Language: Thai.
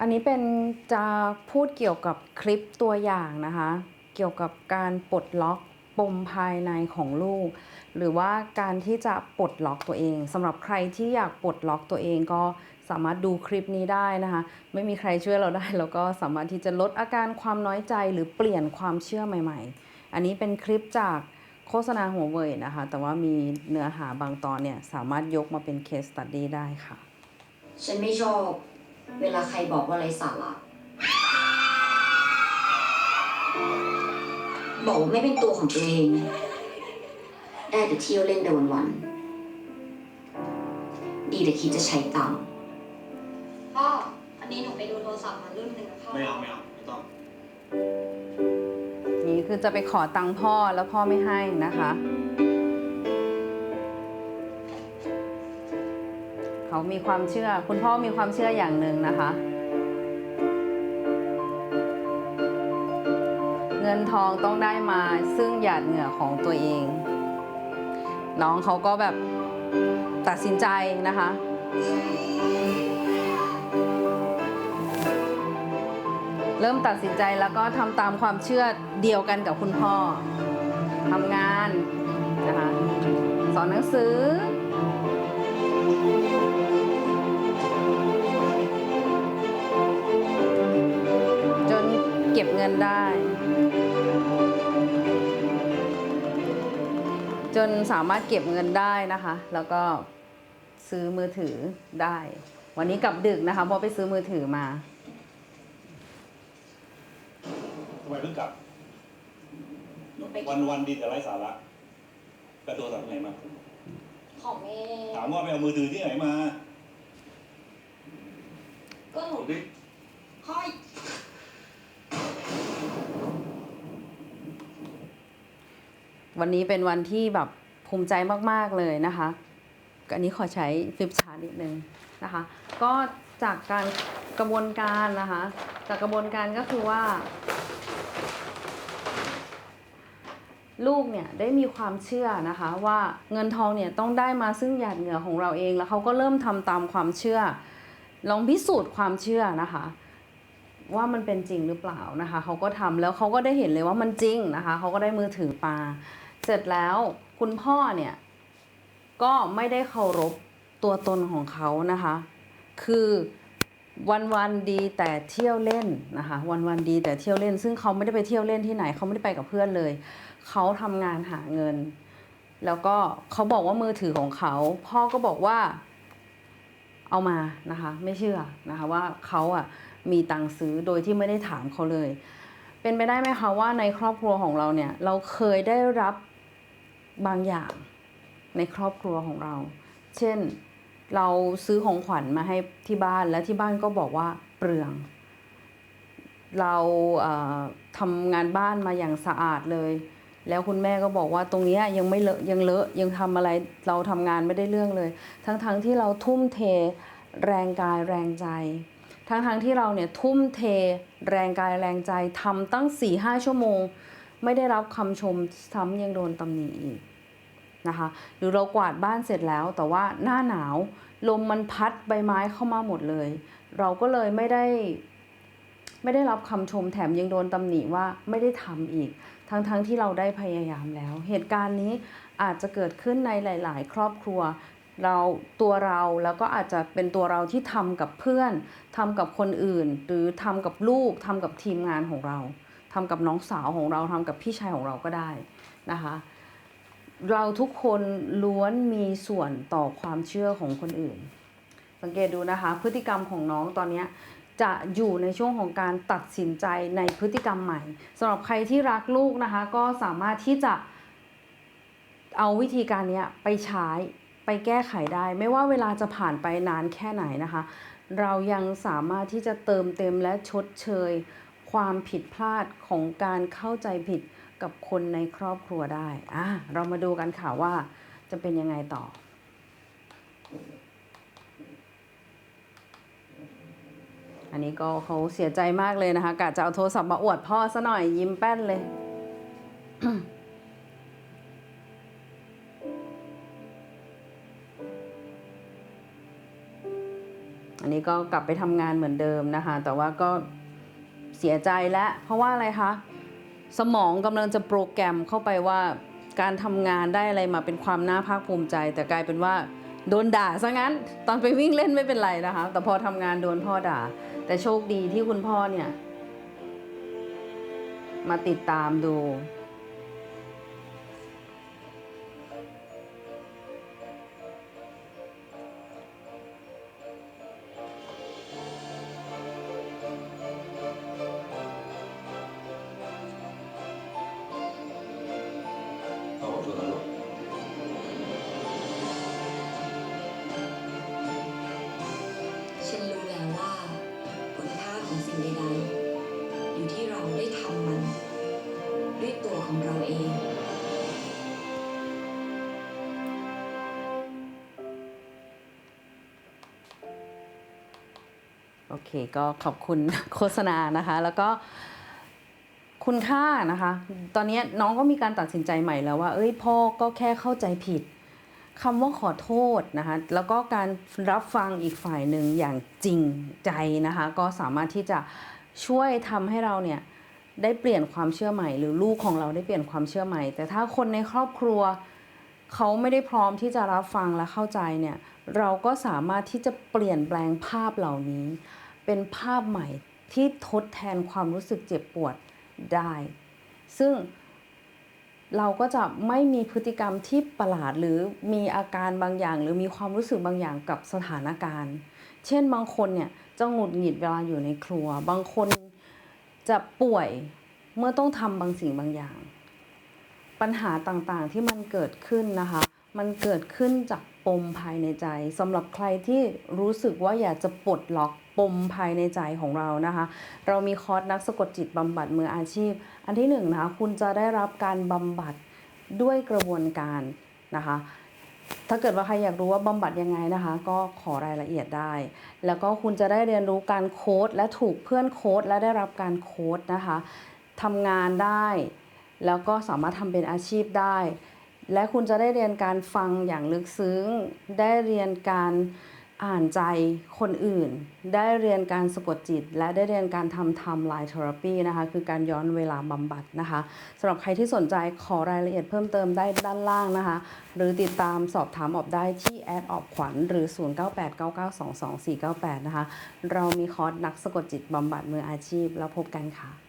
อันนี้เป็นจะพูดเกี่ยวกับคลิปตัวอย่างนะคะ เกี่ยวกับการปลดล็อกปมภายในของลูก หรือว่าการที่จะปลดล็อกตัวเองสำหรับใครที่อยากปลดล็อกตัวเองก็สามารถดูคลิปนี้ได้นะคะ ไม่มีใครช่วยเราได้แล้วก็สามารถที่จะลดอาการความน้อยใจหรือเปลี่ยนความเชื่อใหม่ ๆ อันนี้เป็นคลิปจากโฆษณาหัวเว่ยนะคะ แต่ว่ามีเนื้อหาบางตอนเนี่ยสามารถยกมาเป็นเคสตัดดี้ได้ค่ะ ฉันไม่ชอบ เวลาใครบอกว่าไรสาระบอกว่าไม่เป็นตัวของตัวเอง ได้แต่เที่ยวเล่นแต่วันๆดีแต่คิดจะใช้ตังค์พ่ออันนี้หนูไปดูโทรศัพท์มารุ่นหนึ่งอะพ่อไม่เอาไม่เอาไม่ต้อง นี่คือจะไปขอตังค์พ่อแล้วพ่อไม่ให้นะคะ เขามีความเชื่อ คุณพ่อมีความเชื่ออย่างหนึ่งนะคะ เงินทองต้องได้มาซึ่งหยาดเหงื่อของตัวเอง น้องเขาก็แบบตัดสินใจนะคะเริ่มตัดสินใจแล้วก็ทำตามความเชื่อเดียวกันกับคุณพ่อทำงานนะคะสอนหนังสือ งินได้ จนสามารถเก็บเงินได้นะคะ แล้วก็ซื้อมือถือได้ วันนี้กลับดึกนะคะเพราะไปซื้อมือถือมาทำไมเพิ่งกลับหนูไปวันวันดีแต่ไร้สาระกระโดดจากไหนมา ของเมย์ถามว่าไปเอามือถือที่ไหนมา ก็หนูดูดิพ่ วันนี้เป็นวันที่แบบภูมิใจมากๆเลยนะคะอันนี้ขอใช้ฟิปชาร์นิดนึงนะคะ ก็จากการกระบวนการนะคะ จากกระบวนการก็คือว่า ลูกเนี่ยได้มีความเชื่อนะคะว่าเงินทองเนี่ยต้องได้มาซึ่งหยาดเหงื่อของเราเองแล้วเขาก็เริ่มทำตามความเชื่อ ลองพิสูจน์ความเชื่อนะคะ ว่ามันเป็นจริงหรือเปล่านะคะเขาก็ทำแล้วเขาก็ได้เห็นเลยว่ามันจริงนะคะเขาก็ได้มือถือปา เสร็จแล้วคุณพ่อเนี่ย ก็ไม่ได้เคารพตัวตนของเขานะคะ คือวันวันดีแต่เที่ยวเล่นนะคะ วันวันดีแต่เที่ยวเล่น ซึ่งเขาไม่ได้ไปเที่ยวเล่นที่ไหน เขาไม่ได้ไปกับเพื่อนเลย เขาทำงานหาเงิน แล้วก็เขาบอกว่ามือถือของเขา พ่อก็บอกว่า เอามานะคะ ไม่เชื่อนะคะว่าเขาอะมีตังค์ซื้อโดยที่ไม่ได้ถามเขาเลย เป็นไปได้ไหมคะว่าในครอบครัวของเราเนี่ย เราเคยได้รับ บางอย่างในครอบครัวของเรา เช่นเราซื้อของขวัญมาให้ที่บ้านและที่บ้านก็บอกว่าเปลือง เราเทำงานบ้านมาอย่างสะอาดเลย แล้วคุณแม่ก็บอกว่าตรงนี้ยังไม่เลอะยังเลอะยังทำอะไรเราทำงานไม่ได้เรื่องเลย ทั้งๆที่เราทุ่มเทแรงกายแรงใจ ทั้งๆที่เราเนี่ยทุ่มเทแรงกายแรงใจทำตั้ง4ี่ห้าชั่วโมง ไม่ได้รับคำชมซ้ำยังโดนตำหนิอีกนะคะหรือเรากวาดบ้านเสร็จแล้ว แต่ว่าหน้าหนาวลมมันพัดใบไม้เข้ามาหมดเลย เราก็เลยไม่ได้ ไม่ได้รับคำชมแถมยังโดนตำหนิว่าไม่ได้ทำอีก ทั้งๆทที่เราได้พยายามแล้ว เหตุการณ์นี้อาจจะเกิดขึ้นในหลาย ๆ ครอบครัว เราตัวเราแล้วก็อาจจะเป็นตัวเราที่ทำกับเพื่อนทำกับคนอื่น หรือทำกับลูกทำกับทีมงานของเรา ทำกับน้องสาวของเราทำกับพี่ชายของเราก็ได้นะคะ เราทุกคนล้วนมีส่วนต่อความเชื่อของคนอื่น สังเกตดูนะคะ พฤติกรรมของน้องตอนนี้จะอยู่ในช่วงของการตัดสินใจในพฤติกรรมใหม่สำหรับใครที่รักลูกนะคะ ก็สามารถที่จะเอาวิธีการนี้ไปใช้ไปแก้ไขได้ ไม่ว่าเวลาจะผ่านไปนานแค่ไหนนะคะ เรายังสามารถที่จะเติมเต็มและชดเชย ความผิดพลาดของการเข้าใจผิดกับคนในครอบครัวได้อะเรามาดูกันค่ะว่าจะเป็นยังไงต่อ อันนี้ก็เขาเสียใจมากเลยนะคะกะจะเอาโทรศัพท์มาอวดพ่อซะหน่อยยิ้มแป้นเลยอันนี้ก็กลับไปทำงานเหมือนเดิมนะคะ แต่ว่าก็ เสียใจแล้วเพราะว่าอะไรคะ สมองกำลังจะโปรแกรมเข้าไปว่าการทำงานได้อะไรมาเป็นความน่าภาคภูมิใจ แต่กลายเป็นว่าโดนด่าซะงั้น ตอนไปวิ่งเล่นไม่เป็นไรนะคะ แต่พอทำงานโดนพ่อด่า แต่โชคดีที่คุณพ่อเนี่ย มาติดตามดู โอเคก็ขอบคุณโฆษณานะคะ แล้วก็คุณค่านะคะ ตอนนี้น้องก็มีการตัดสินใจใหม่แล้วว่า เอ้ยพ่อก็แค่เข้าใจผิดคำว่าขอโทษนะคะ แล้วก็การรับฟังอีกฝ่ายหนึ่งอย่างจริงใจนะคะ ก็สามารถที่จะช่วยทำให้เราเนี่ยได้เปลี่ยนความเชื่อใหม่ หรือลูกของเราได้เปลี่ยนความเชื่อใหม่ แต่ถ้าคนในครอบครัว เขาไม่ได้พร้อมที่จะรับฟังและเข้าใจเนี่ยเราก็สามารถที่จะเปลี่ยนแปลงภาพเหล่านี้ เป็นภาพใหม่ที่ทดแทนความรู้สึกเจ็บปวดได้ ซึ่งเราก็จะไม่มีพฤติกรรมที่ประหลาดหรือมีอาการบางอย่าง หรือมีความรู้สึกบางอย่างกับสถานการณ์ เช่นบางคนเนี่ยจะหงุดหงิดเวลาอยู่ในครัว บางคนจะป่วยเมื่อต้องทำบางสิ่งบางอย่าง ปัญหาต่างๆที่มันเกิดขึ้นนะคะ มันเกิดขึ้นจากปมภายในใจสำหรับใครที่รู้สึกว่าอยากจะปลดล็อกปมภายในใจของเรานะคะ เรามีคอร์สนักสะกดจิตบำบัดมืออาชีพ อันที่หนึ่งนะคะคุณจะได้รับการบำบัดด้วยกระบวนการนะคะ ถ้าเกิดว่าใครอยากรู้ว่าบำบัดยังไงนะคะ ก็ขอรายละเอียดได้ แล้วก็คุณจะได้เรียนรู้การโค้ดและถูกเพื่อนโค้ดและได้รับการโค้ดนะคะทำงานได้ แล้วก็สามารถทำเป็นอาชีพได้ และคุณจะได้เรียนการฟังอย่างลึกซึ้ง ได้เรียนการอ่านใจคนอื่น ได้เรียนการสะกดจิต และได้เรียนการทำ timeline therapy นะคะ คือการย้อนเวลาบำบัดนะคะสำหรับใครที่สนใจขอรายละเอียดเพิ่มเติมได้ด้านล่างนะคะ หรือติดตามสอบถามออบได้ที่แอดออบขวัญหรือ 0989922498 นะคะ เรามีคอร์สนักสะกดจิตบำบัดมืออาชีพแล้วพบกันค่ะ